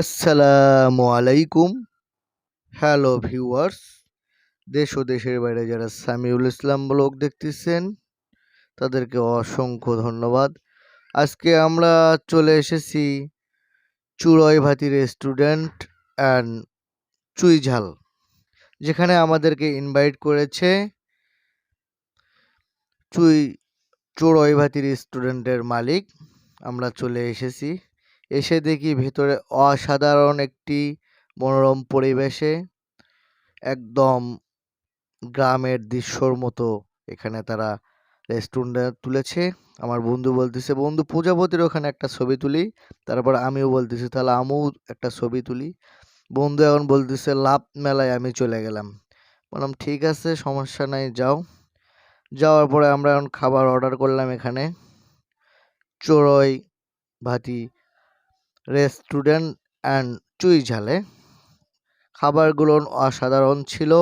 আসসালামু আলাইকুম। Hello viewers দেশ ও দেশের বাইরে যারা সামিউল ইসলাম ব্লগ দেখতেছেন, তাদেরকে অসংখ্য ধন্যবাদ। আজকে আমরা চলে এসেছি চুড়ই ভাতি রেস্টুরেন্ট অ্যান্ড চুইঝাল যেখানে আমাদেরকে ইনভাইট করেছে চুই, চুড়ই ভাতি রেস্টুরেন্টের মালিক। আমরা চলে এসেছি। এসে দেখি ভেতরে অসাধারণ একটি মনোরম পরিবেশে একদম গ্রামের দৃশ্যর মতো এখানে তারা রেস্টুরেন্ট তুলেছে। আমার বন্ধু বলতেছে, বন্ধু পূজাপতির ওখানে একটা ছবি তুলি। তারপর আমিও বলতেছি, তাহলে আমিও একটা ছবি তুলি। বন্ধু এখন বলতেছে, লাভ মেলায় আমি চলে গেলাম। বললাম, ঠিক আছে, সমস্যা নাই, যাও। যাওয়ার পরে আমরা এখন খাবার অর্ডার করলাম এখানে। চড়ই ভাতি রেস্টুরেন্ট অ্যান্ড চুই ঝালে। খাবারগুলো অসাধারণ ছিল।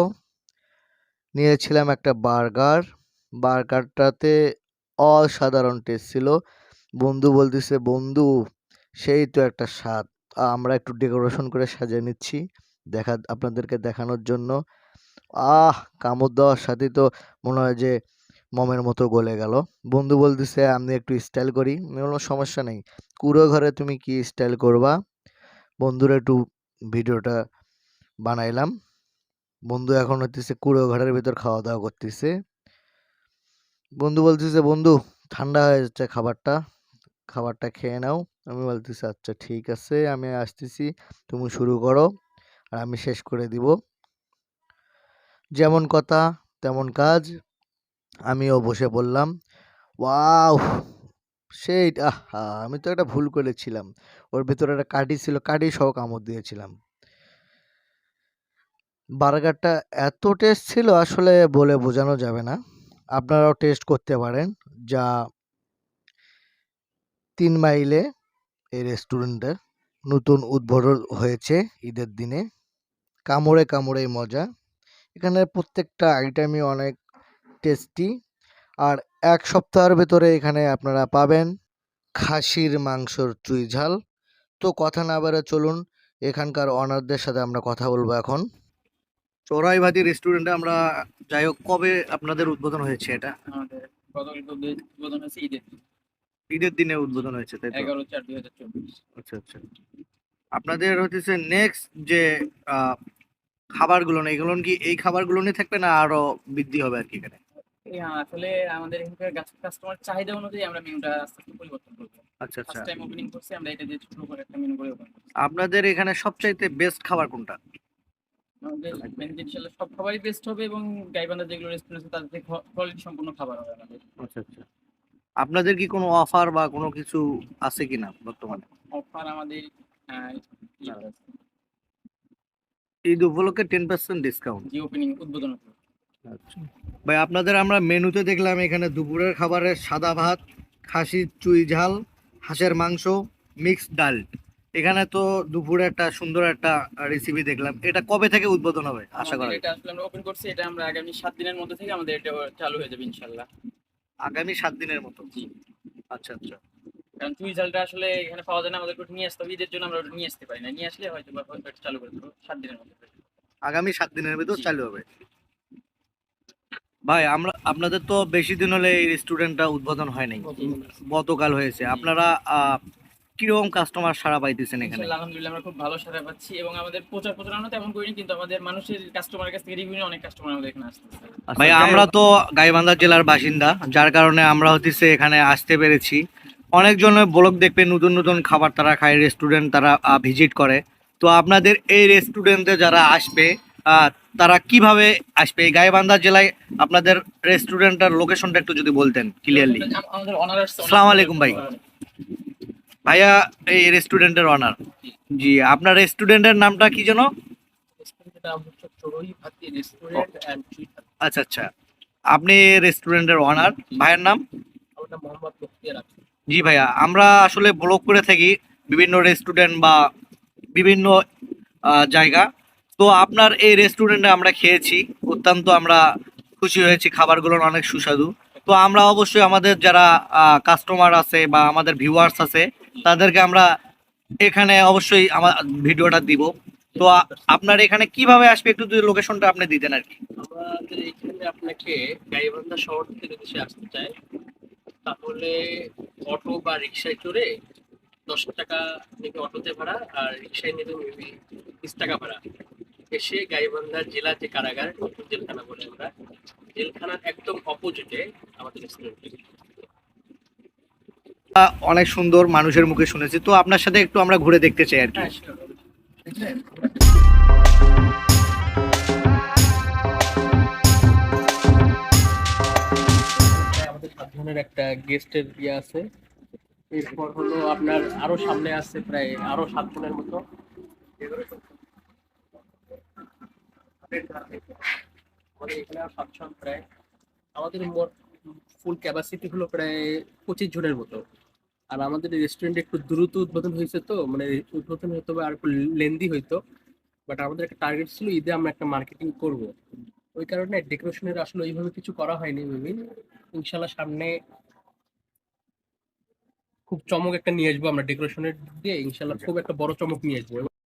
নিয়েছিলাম একটা বার্গার। বার্গারটাতে অসাধারণ টেস্ট ছিল। বন্ধু বলতেছে, বন্ধু, সেই তো একটা স্বাদ। আমরা একটু ডেকোরেশন করে সাজিয়ে নিচ্ছি। দেখা, আপনাদেরকে দেখানোর জন্য। আহ, কামড় দেওয়ার সাথে তো মনে হয় যে মমের মতো গলে গেল। বন্ধু বলতেছে, আমি একটু স্টাইল করি। আমি সমস্যা নেই। কুড়ো ঘরে তুমি কি স্টাইল করবা? বন্ধুর একটু ভিডিওটা বানাইলাম। বন্ধু এখন হচ্ছে কুড়ো ঘরের ভিতর খাওয়া দাওয়া করতেছে। বন্ধু বলতেছে, বন্ধু, ঠান্ডা হয়ে যাচ্ছে খাবারটা। খাবারটা খেয়ে নাও। আমি বলতেছি আচ্ছা ঠিক আছে। আমি আসতেছি। তুমি শুরু করো আর আমি শেষ করে দিব। যেমন কথা, তেমন কাজ। আমিও বসে পড়লাম ওয়াও, সেই, আহা, আমি তো একটা ভুল করেছিলাম। ওর ভিতরে একটা কাঠি ছিল, কাঠি সহ কামড় দিয়েছিলাম। বার্গারটা এত টেস্ট ছিল, আসলে বলে বোঝানো যাবে না। আপনারাও টেস্ট করতে পারেন, যা তিন মাইলে এই রেস্টুরেন্টে নতুন উদ্বোধন হয়েছে ঈদের দিনে। কামড়ে কামড়েই মজা। এখানে প্রত্যেকটা আইটেমই অনেক টেস্টি। আর এক সপ্তাহের ভেতরে এখানে আপনারা পাবেন খাসির মাংসর চুই ঝাল। তো কথা না বেড়ে চলুন এখানকার অনারদের সাথে আমরা কথা বলব এখন। চড়াইভাতি রেস্টুরেন্টে আমরা যাই হোক কবে আপনাদের উদ্বোধন হয়েছে এটা? আমাদের উদ্বোধন হয়েছে ঈদের ঈদের দিনে উদ্বোধন হয়েছে তাই তো? এগারো চার দুই হাজার চব্বিশ। আচ্ছা আচ্ছা। আপনাদের হচ্ছে নেক্সট যে খাবারগুলো না এগুলো কি এই খাবারগুলো নিয়ে থাকবে না আরও বৃদ্ধি হবে আর কি এখানে? আসলে আমাদের এখানকার কাস্টমার চাহিদা অনুযায়ী আমরা মেনুটা আস্তে আস্তে পরিবর্তন করব। আচ্ছা আচ্ছা। টাইম ওপেনিং করছি আমরা এটা দিয়ে করে একটা মেনু করে ওপেন আপনাদের এখানে সবচাইতে বেস্ট খাবার কোনটা? আমাদের মেনুতে ইনশাল্লাহ সব খাবারই বেস্ট হবে এবং গাইবান্ধা যেগুলো রেস্টুরেন্ট আছে তাদের কোয়ালিটি সম্পূর্ণ খাবার হবে আমাদের। আচ্ছা আচ্ছা। আপনাদের কি কোনো অফার বা কোনো কিছু আছে কিনা বর্তমানে? অফার আমাদের ইয়ে আছে, ঈদ উপলক্ষে টেন পার্সেন্ট ডিসকাউন্ট ওপেনিং উদ্বোধন আচ্ছা। ভাই আপনাদের আমরা মেনুতে দেখলাম এখানে দুপুরের খাবারে সাদা ভাত খাসির চুই ঝাল হাঁসের মাংস মিক্সড ডাল। এখানে তো দুপুরে একটা সুন্দর একটা রেসিপি দেখলাম। এটা কবে থেকে উদ্বোধন হবে? আশা করা? এটা আসলে আমরা ওপেন করছি এটা আমরা আগামী সাত দিনের মধ্যে থেকে আমাদের এটা চালু হয়ে যাবে ইনশাল্লাহ আগামী সাত দিনের মতো? জি। আচ্ছা আচ্ছা। কারণ চুই ঝালটা আসলে এখানে পাওয়া যায় না আমাদের ওটা নিয়ে আসতে হবে। ঈদের জন্য আমরা ওটা নিয়ে আসতে পারি না। নিয়ে আসলে হয়তো চালু করে দেবো সাত দিনের মধ্যে। আগামী সাত দিনের ভিতর চালু হবে। ভাই আমরা আপনাদের তো বেশি দিন হলে এই রেস্টুরেন্টটা উদ্বোধন হয় নাই। গতকাল হয়েছে। আপনারা কীরকম কাস্টমার সারা পাইতেছেন এখানে? আলহামদুলিল্লাহ আমরা খুব ভালো সারা পাচ্ছি এবং আমাদের প্রচার প্রচারণা তেমন করিনি কিন্তু আমাদের মানুষের কাস্টমারের কাছ থেকে রিভিউ অনেক কাস্টমার আমাদের এখানে আসতেছে। ভাই আমরা তো গাইবান্ধা জেলার বাসিন্দা যার কারণে আমরা হচ্ছে এখানে আসতে পেরেছি। অনেকজনের ব্লগ দেখবে নতুন নতুন খাবার তারা খায় রেস্টুরেন্ট তারা ভিজিট করে। তো আপনাদের এই রেস্টুরেন্টে যারা আসবে তারা কীভাবে আসবে? এই গাইবান্ধা জেলায় আপনাদের রেস্টুরেন্টের লোকেশনটা একটু যদি বলতেন ক্লিয়ারলি আসসালামু আলাইকুম ভাই। ভাইয়া, এই রেস্টুরেন্টের অনার জি, আপনার রেস্টুরেন্টের নামটা কি যেন? আচ্ছা আচ্ছা। আপনি রেস্টুরেন্টের অনার ভাইয়ের নাম? জি ভাইয়া, আমরা আসলে ব্লগ করে থাকি বিভিন্ন রেস্টুরেন্ট বা বিভিন্ন জায়গা। তো আপনার এই রেস্টুরেন্টে আমরা খেয়েছি, অত্যন্ত আমরা খুশি হয়েছি, খাবারগুলো অনেক সুস্বাদু। তো আমরা অবশ্যই আমাদের যারা কাস্টমার আছে বা আমাদের ভিউয়ার্স আছে, তাদেরকে আমরা এখানে অবশ্যই আমার ভিডিওটা দিব। তো আপনার এখানে কীভাবে আসবে একটু যদি লোকেশনটা আপনি দিতেন আর কি? আপনাকে গাইবান্ধা শহর থেকে যদি আসতে চায়, তাহলে অটো বা রিক্সায় চড়ে দশ টাকা অটোতে ভাড়া আর রিক্সায় বিশ টাকা ভাড়া। এসে গাইবান্ধা জেলা যে কারাগার নতুন জেলখানা বলে আমরা জেলখানার একদম অপোজিটে আমাদের রেস্টুরেন্ট অনেক সুন্দর মানুষের মুখে শুনেছি। তো আপনার সাথে একটু আমরা ঘুরে দেখতে চাই আর কি। হ্যাঁ আমাদের সাত ধরনের একটা গেস্টের ইয়ে আছে। এরপর হলো আপনার আরও সামনে আছে প্রায় আরও সাত জনের মতো। আমাদের এখানে আর প্রায় আমাদের মোট ফুল ক্যাপাসিটি হলো প্রায় পঁচিশ জনের মতো। আর আমাদের রেস্টুরেন্ট একটু দ্রুত উদ্বোধন হয়েছে তো মানে উদ্বোধন হয়তো বা আর একটু লেন্দি হইতো বাট আমাদের একটা টার্গেট ছিল ঈদে আমরা একটা মার্কেটিং করব। ওই কারণে ডেকোরেশনের আসলে ওইভাবে কিছু করা হয়নি মেবি ইনশাল্লাহ সামনে খুব চমক একটা নিয়ে আসব আমরা ডেকোরেশনের দিয়ে ইনশাল্লাহ খুব একটা বড় চমক নিয়ে আসব।